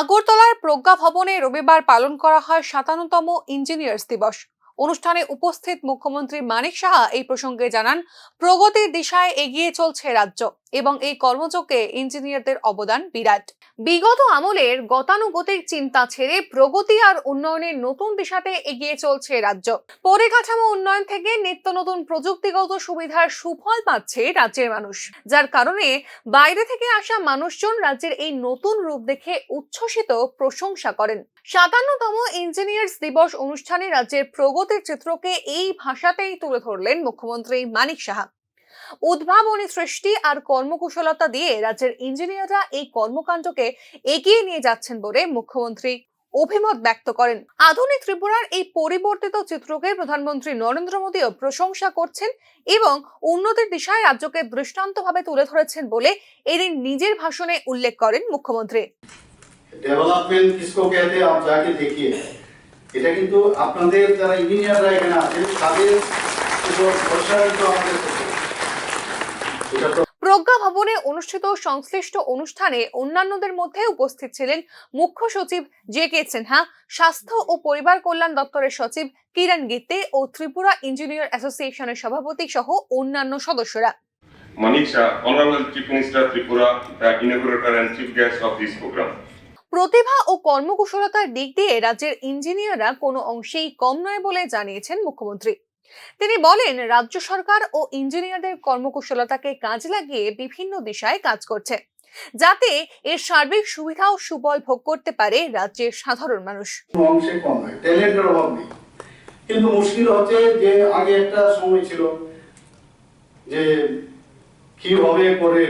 আগরতলার প্রজ্ঞা ভবনে রবিবার পালন করা হয় সাতান্নতম ইঞ্জিনিয়ার্স দিবস। অনুষ্ঠানে উপস্থিত মুখ্যমন্ত্রী মানিক সাহা এই প্রসঙ্গে জানান, প্রগতির দিশায় এগিয়ে চলছে রাজ্য এবং এই কর্মযোগে ইঞ্জিনিয়ারদের অবদান বিরাট। বিগত আমলের গতানুগতিক চিন্তা ছেড়ে প্রগতি আর উন্নয়নের নতুন দিশাতে এগিয়ে চলছে রাজ্য। পরিকাঠামো উন্নয়ন থেকে নিত্য নতুন প্রযুক্তিগত সুবিধার সুফল পাচ্ছে রাজ্যের মানুষ। যার কারণে বাইরে থেকে আসা মানুষজন রাজ্যের এই নতুন রূপ দেখে উচ্ছ্বসিত, প্রশংসা করেন। সাতান্নতম ইঞ্জিনিয়ার্স দিবস অনুষ্ঠানে রাজ্যের প্রগতির চিত্রকে এই ভাষাতেই তুলে ধরলেন মুখ্যমন্ত্রী মানিক সাহা। উদ্ভাবনী সৃষ্টি আর কর্মকুশলতা দিয়ে রাজ্যের ইঞ্জিনিয়াররা এই কর্মকাণ্ডকে এগিয়ে নিয়ে যাচ্ছেন বলে মুখ্যমন্ত্রী অভিমত ব্যক্ত করেন। আধুনিক ত্রিপুরার এই পরিবর্তিত চিত্রকে প্রধানমন্ত্রী নরেন্দ্র মোদীও প্রশংসা করছেন এবং উন্নতির দিশায় রাজ্যকে দৃষ্টান্তভাবে তুলে ধরেছেন বলে এদিন নিজের ভাষণে উল্লেখ করেন মুখ্যমন্ত্রী। ডেভেলপমেন্ট কিসকো কেতে আপ যাকে দেখিয়ে এটা কিন্তু আপনাদের যারা ইঞ্জিনিয়াররা এখানে আছেন, তাদের উপর ভরসা কিন্তু আমাদের প্রজ্ঞা ভবনে অনুষ্ঠিত সংশ্লিষ্ট অনুষ্ঠানে অন্যান্যদের মধ্যে উপস্থিত ছিলেন মুখ্য সচিব জে কে সিনহা স্বাস্থ্য ও পরিবার কল্যাণ দপ্তরের সচিব কিরণ গীতে ও ত্রিপুরা ইঞ্জিনিয়ার অ্যাসোসিয়েশনের সভাপতি সহ অন্যান্য সদস্যরা Manik Honorable Chief Minister Tripura, the inaugurator and chief guest of this program. প্রতিভা ও কর্মকুশলতার দিক দিয়ে রাজ্যের ইঞ্জিনিয়াররা কোনো অংশেই কম নয় বলে জানিয়েছেন মুখ্যমন্ত্রী তিনি বলেন, রাজ্য সরকার ও ইঞ্জিনিয়ারদের কর্মকুশলতাকে কাজ লাগিয়ে বিভিন্ন দিশায় কাজ করছে, যাতে এর সার্বিক সুবিধা ও সুফল ভোগ করতে পারে রাজ্যের সাধারণ মানুষ। কিন্তু মুশকিল হচ্ছে যে আগে একটা সময় ছিল যে কীভাবে করে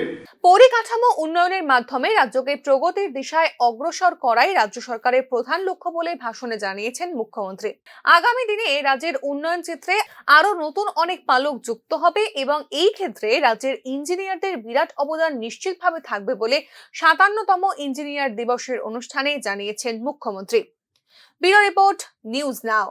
পরিকাঠামো উন্নয়নের মাধ্যমে রাজ্যকে প্রগতির দিশায় অগ্রসর করাই রাজ্য সরকারের প্রধান লক্ষ্য বলে ভাষণে জানিয়েছেন মুখ্যমন্ত্রী। আগামী দিনে রাজ্যের উন্নয়ন চিত্রে আরও নতুন অনেক পালক যুক্ত হবে এবং এই ক্ষেত্রে রাজ্যের ইঞ্জিনিয়ারদের বিরাট অবদান নিশ্চিতভাবে থাকবে বলে সাতান্নতম ইঞ্জিনিয়ার দিবসের অনুষ্ঠানে জানিয়েছেন মুখ্যমন্ত্রী। Bureau report, news now.